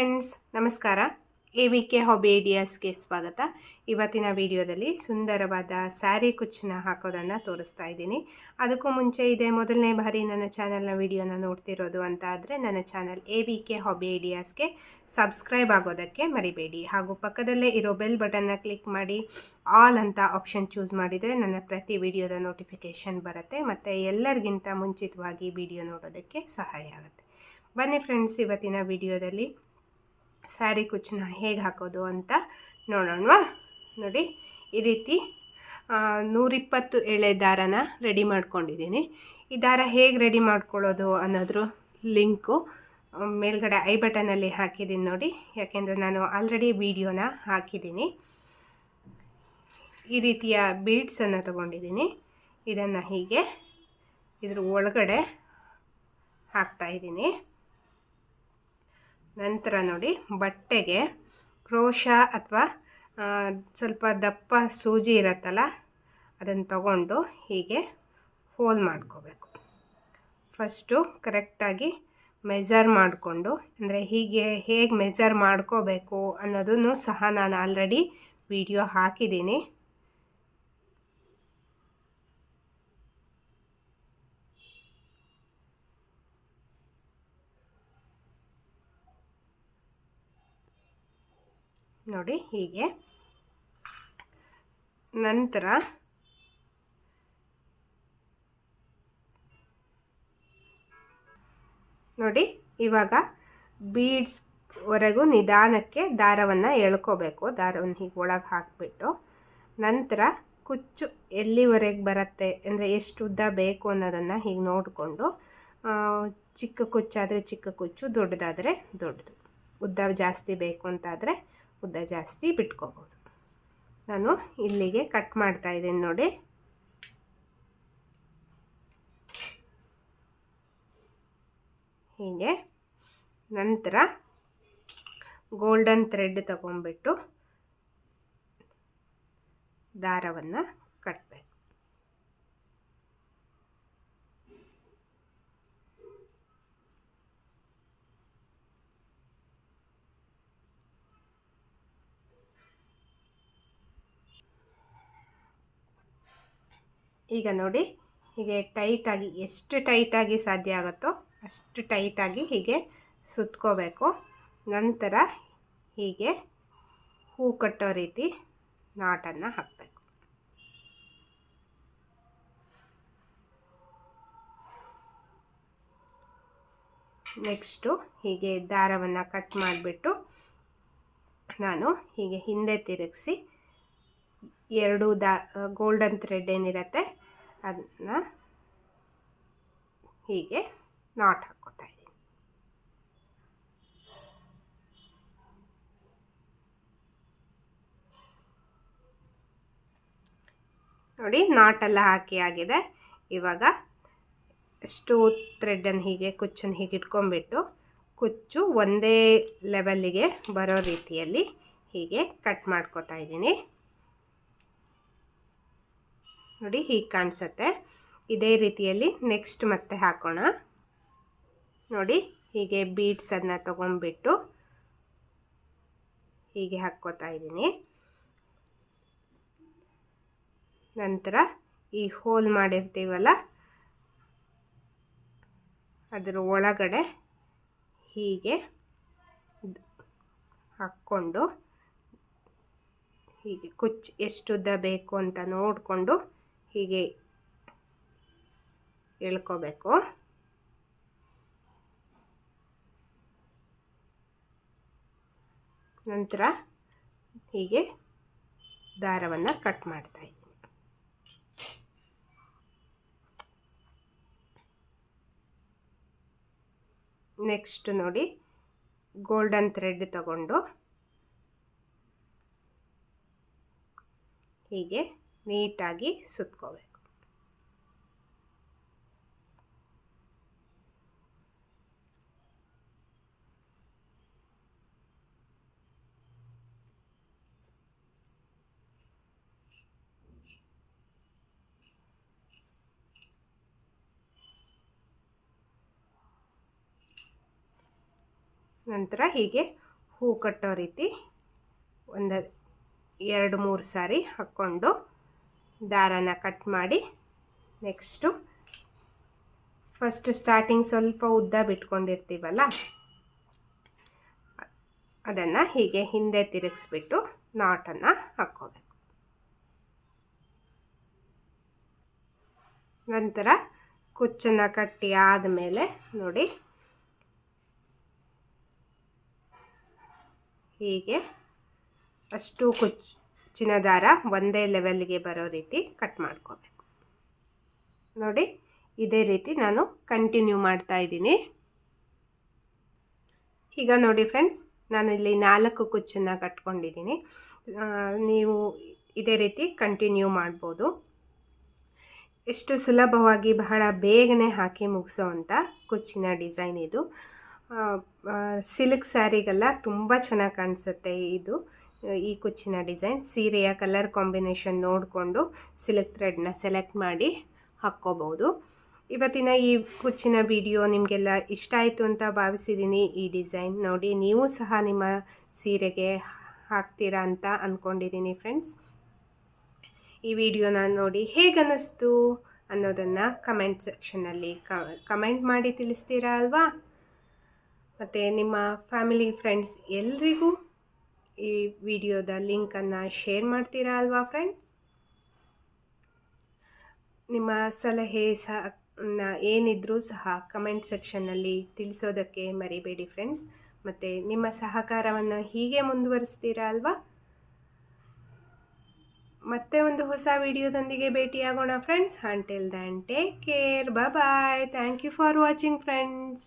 Friends ನಮಸ್ಕಾರ. A V K hobby ಐಡಿಯಾಸ್ಗೆ ಸ್ವಾಗತ. ಇವತ್ತಿನ ವಿಡಿಯೋದಲ್ಲಿ ಸುಂದರವಾದ ಸ್ಯಾರಿ ಕುಚ್ಚನ್ನ ಹಾಕೋದನ್ನು ತೋರಿಸ್ತಾ ಇದ್ದೀನಿ. ಅದಕ್ಕೂ ಮುಂಚೆ ಇದೆ ಮೊದಲನೇ ಬಾರಿ ನನ್ನ ಚಾನಲ್ನ ವಿಡಿಯೋನ ನೋಡ್ತಿರೋದು ಅಂತ ಆದರೆ ನನ್ನ channel A V K hobby ಐಡಿಯಾಸ್ಗೆ subscribe ಆಗೋದಕ್ಕೆ ಮರಿಬೇಡಿ. ಹಾಗೂ ಪಕ್ಕದಲ್ಲೇ ಇರೋ ಬೆಲ್ ಬಟನ್ನ ಕ್ಲಿಕ್ ಮಾಡಿ ಆಲ್ ಅಂತ ಆಪ್ಷನ್ ಚೂಸ್ ಮಾಡಿದರೆ ನನ್ನ ಪ್ರತಿ ವಿಡಿಯೋದ ನೋಟಿಫಿಕೇಷನ್ ಬರುತ್ತೆ. ಮತ್ತು ಎಲ್ಲರಿಗಿಂತ ಮುಂಚಿತವಾಗಿ ವಿಡಿಯೋ ನೋಡೋದಕ್ಕೆ ಸಹಾಯ ಆಗುತ್ತೆ. ಬನ್ನಿ ಫ್ರೆಂಡ್ಸ್ ಇವತ್ತಿನ ವಿಡಿಯೋದಲ್ಲಿ ಸ್ಯಾರಿ ಕುಚ್ಚನ್ನ ಹೇಗೆ ಹಾಕೋದು ಅಂತ ನೋಡೋಣವಾ? ನೋಡಿ, ಈ ರೀತಿ ನೂರಿಪ್ಪತ್ತು ಎಳೆ ದಾರನ ರೆಡಿ ಮಾಡ್ಕೊಂಡಿದ್ದೀನಿ. ಈ ದಾರ ಹೇಗೆ ರೆಡಿ ಮಾಡ್ಕೊಳ್ಳೋದು ಅನ್ನೋದ್ರ ಲಿಂಕು ಮೇಲ್ಗಡೆ ಐ ಬಟನಲ್ಲಿ ಹಾಕಿದ್ದೀನಿ ನೋಡಿ. ಯಾಕೆಂದರೆ ನಾನು ಆಲ್ರೆಡಿ ವಿಡಿಯೋನ ಹಾಕಿದ್ದೀನಿ. ಈ ರೀತಿಯ ಬೀಡ್ಸನ್ನು ತಗೊಂಡಿದ್ದೀನಿ. ಇದನ್ನು ಹೀಗೆ ಇದ್ರ ಒಳಗಡೆ ಹಾಕ್ತಾ ಇದ್ದೀನಿ. ನಂತರ ನೋಡಿ ಬಟ್ಟೆಗೆ ಕ್ರೋಶ ಅಥವಾ ಸ್ವಲ್ಪ ದಪ್ಪ ಸೂಜಿ ಇರತ್ತಲ್ಲ, ಅದನ್ನು ತಗೊಂಡು ಹೀಗೆ ಹೋಲ್ ಮಾಡ್ಕೋಬೇಕು. ಫಸ್ಟು ಕರೆಕ್ಟಾಗಿ ಮೆಜರ್ ಮಾಡಿಕೊಂಡು, ಅಂದರೆ ಹೀಗೆ ಹೇಗೆ ಮೆಜರ್ ಮಾಡ್ಕೋಬೇಕು ಅನ್ನೋದನ್ನು ಸಹ ನಾನು ಆಲ್ರೆಡಿ ವಿಡಿಯೋ ಹಾಕಿದ್ದೀನಿ. ನೋಡಿ ಹೀಗೆ. ನಂತರ ನೋಡಿ ಇವಾಗ ಬೀಡ್ಸ್ ವರೆಗೂ ನಿಧಾನಕ್ಕೆ ದಾರವನ್ನು ಎಳ್ಕೋಬೇಕು. ದಾರವನ್ನು ಹೀಗೆ ಒಳಗೆ ಹಾಕಿಬಿಟ್ಟು ನಂತರ ಕುಚ್ಚು ಎಲ್ಲಿವರೆಗೆ ಬರುತ್ತೆ, ಅಂದರೆ ಎಷ್ಟು ಉದ್ದ ಬೇಕು ಅನ್ನೋದನ್ನು ಹೀಗೆ ನೋಡಿಕೊಂಡು ಚಿಕ್ಕ ಕುಚ್ಚಾದರೆ ಚಿಕ್ಕ ಕುಚ್ಚು, ದೊಡ್ಡದಾದರೆ ದೊಡ್ಡದು. ಉದ್ದ ಜಾಸ್ತಿ ಬೇಕು ಅಂತಾದರೆ ಉದ್ದ ಜಾಸ್ತಿ ಬಿಟ್ಕೋಬೋದು. ನಾನು ಇಲ್ಲಿಗೆ ಕಟ್ ಮಾಡ್ತಾ ಇದ್ದೀನಿ ನೋಡಿ. ಹೀಗೆ ನಂತರ ಗೋಲ್ಡನ್ ಥ್ರೆಡ್ ತಗೊಂಡ್ಬಿಟ್ಟು ದಾರವನ್ನು ಕಟ್ಟಬೇಕು ಈಗ ನೋಡಿ, ಹೀಗೆ ಟೈಟಾಗಿ ಎಷ್ಟು ಟೈಟಾಗಿ ಸಾಧ್ಯ ಆಗುತ್ತೋ ಅಷ್ಟು ಟೈಟಾಗಿ ಹೀಗೆ ಸುತ್ಕೋಬೇಕು. ನಂತರ ಹೀಗೆ ಹೂ ಕಟ್ಟೋ ರೀತಿ ನಾಟನ್ನು ಹಾಕಬೇಕು. ನೆಕ್ಸ್ಟು ಹೀಗೆ ದಾರವನ್ನು ಕಟ್ ಮಾಡಿಬಿಟ್ಟು ನಾನು ಹೀಗೆ ಹಿಂದೆ ತಿರುಗಿಸಿ ಎರಡು ದಾ ಗೋಲ್ಡನ್ ಥ್ರೆಡ್ ಏನಿರುತ್ತೆ ಅದನ್ನ ಹೀಗೆ ನಾಟ್ ಹಾಕ್ಕೋತಾ ಇದ್ದೀನಿ. ನೋಡಿ ನಾಟೆಲ್ಲ ಹಾಕಿ ಆಗಿದೆ. ಇವಾಗ ಸ್ಟೂ ಥ್ರೆಡನ್ನು ಹೀಗೆ ಕುಚ್ಚನ್ನು ಹೀಗೆ ಇಟ್ಕೊಂಡ್ಬಿಟ್ಟು ಕುಚ್ಚು ಒಂದೇ ಲೆವೆಲ್ಲಿಗೆ ಬರೋ ರೀತಿಯಲ್ಲಿ ಹೀಗೆ ಕಟ್ ಮಾಡ್ಕೋತಾ ಇದ್ದೀನಿ. ನೋಡಿ ಹೀಗೆ ಕಾಣಿಸುತ್ತೆ. ಇದೇ ರೀತಿಯಲ್ಲಿ ನೆಕ್ಸ್ಟ್ ಮತ್ತೆ ಹಾಕೋಣ. ನೋಡಿ ಹೀಗೆ ಬೀಡ್ಸನ್ನು ತೊಗೊಂಡ್ಬಿಟ್ಟು ಹೀಗೆ ಹಾಕ್ಕೋತಾ ಇದ್ದೀನಿ. ನಂತರ ಈ ಹೋಲ್ ಮಾಡಿರ್ತೀವಲ್ಲ, ಅದರ ಒಳಗಡೆ ಹೀಗೆ ಹಾಕ್ಕೊಂಡು ಹೀಗೆ ಕುಚ್ಚು ಎಷ್ಟುದ್ದ ಬೇಕು ಅಂತ ನೋಡಿಕೊಂಡು ಹೀಗೆ ಎಳ್ಕೋಬೇಕು. ನಂತರ ಹೀಗೆ ದಾರವನ್ನು ಕಟ್ ಮಾಡ್ತಾ ಇದ್ದೀನಿ. ನೆಕ್ಸ್ಟ್ ನೋಡಿ ಗೋಲ್ಡನ್ ಥ್ರೆಡ್ ತಗೊಂಡು ಹೀಗೆ ನೀಟಾಗಿ ಸುತ್ಕೋಬೇಕು. ನಂತರ ಹೀಗೆ ಹೂ ಕಟ್ಟೋ ರೀತಿ ಒಂದು ಎರಡು ಮೂರು ಸಾರಿ ಹಾಕ್ಕೊಂಡು ದಾರನ ಕಟ್ ಮಾಡಿ ನೆಕ್ಸ್ಟು ಫಸ್ಟ್ ಸ್ಟಾರ್ಟಿಂಗ್ ಸ್ವಲ್ಪ ಉದ್ದ ಬಿಟ್ಕೊಂಡಿರ್ತೀವಲ್ಲ, ಅದನ್ನು ಹೀಗೆ ಹಿಂದೆ ತಿರುಗಿಸ್ಬಿಟ್ಟು ನಾಟನ್ನು ಹಾಕ್ಕೋಬೇಕು. ನಂತರ ಕುಚ್ಚನ್ನು ಕಟ್ಟಿ ಆದಮೇಲೆ ನೋಡಿ, ಹೀಗೆ ಅಷ್ಟು ಕುಚ್ಚಿನ ದಾರ ಒಂದೇ ಲೆವೆಲ್ಗೆ ಬರೋ ರೀತಿ ಕಟ್ ಮಾಡ್ಕೋಬೇಕು. ನೋಡಿ, ಇದೇ ರೀತಿ ನಾನು ಕಂಟಿನ್ಯೂ ಮಾಡ್ತಾ ಇದ್ದೀನಿ. ಈಗ ನೋಡಿ ಫ್ರೆಂಡ್ಸ್ ನಾನು ಇಲ್ಲಿ ನಾಲ್ಕು ಕುಚ್ಚನ್ನು ಕಟ್ಕೊಂಡಿದ್ದೀನಿ. ನೀವು ಇದೇ ರೀತಿ ಕಂಟಿನ್ಯೂ ಮಾಡ್ಬೋದು. ಎಷ್ಟು ಸುಲಭವಾಗಿ ಬಹಳ ಬೇಗನೆ ಹಾಕಿ ಮುಗಿಸೋ ಅಂಥ ಕುಚ್ಚಿನ ಡಿಸೈನ್ ಇದು. ಸಿಲ್ಕ್ ಸ್ಯಾರಿಗೆಲ್ಲ ತುಂಬ ಚೆನ್ನಾಗಿ ಕಾಣಿಸುತ್ತೆ ಇದು. ಈ ಕುಚ್ಚಿನ ಡಿಸೈನ್, ಸೀರೆಯ ಕಲರ್ ಕಾಂಬಿನೇಷನ್ ನೋಡಿಕೊಂಡು ಸಿಲ್ಕ್ ಥ್ರೆಡ್ನ ಸೆಲೆಕ್ಟ್ ಮಾಡಿ ಹಾಕ್ಕೋಬೋದು. ಇವತ್ತಿನ ಈ ಕುಚ್ಚಿನ ವಿಡಿಯೋ ನಿಮಗೆಲ್ಲ ಇಷ್ಟ ಆಯಿತು ಅಂತ ಭಾವಿಸಿದ್ದೀನಿ. ಈ ಡಿಸೈನ್ ನೋಡಿ ನೀವು ಸಹ ನಿಮ್ಮ ಸೀರೆಗೆ ಹಾಕ್ತೀರಾ ಅಂತ ಅಂದ್ಕೊಂಡಿದ್ದೀನಿ ಫ್ರೆಂಡ್ಸ್. ಈ ವಿಡಿಯೋನ ನೋಡಿ ಹೇಗನ್ನಿಸ್ತು ಅನ್ನೋದನ್ನು ಕಮೆಂಟ್ ಸೆಕ್ಷನ್ನಲ್ಲಿ ಕಮೆಂಟ್ ಮಾಡಿ ತಿಳಿಸ್ತೀರಾ ಅಲ್ವಾ? ಮತ್ತು ನಿಮ್ಮ ಫ್ಯಾಮಿಲಿ, ಫ್ರೆಂಡ್ಸ್ ಎಲ್ರಿಗೂ ಈ ವಿಡಿಯೋದ ಲಿಂಕನ್ನು ಶೇರ್ ಮಾಡ್ತೀರಾ ಅಲ್ವಾ ಫ್ರೆಂಡ್ಸ್? ನಿಮ್ಮ ಸಲಹೆ ಸಹ ಏನಿದ್ರೂ ಸಹ ಕಮೆಂಟ್ ಸೆಕ್ಷನ್ನಲ್ಲಿ ತಿಳಿಸೋದಕ್ಕೆ ಮರಿಬೇಡಿ ಫ್ರೆಂಡ್ಸ್. ಮತ್ತು ನಿಮ್ಮ ಸಹಕಾರವನ್ನು ಹೀಗೆ ಮುಂದುವರಿಸ್ತೀರಾ ಅಲ್ವಾ? ಮತ್ತೆ ಒಂದು ಹೊಸ ವಿಡಿಯೋದೊಂದಿಗೆ ಭೇಟಿಯಾಗೋಣ friends. Until then take care bye thank you for watching friends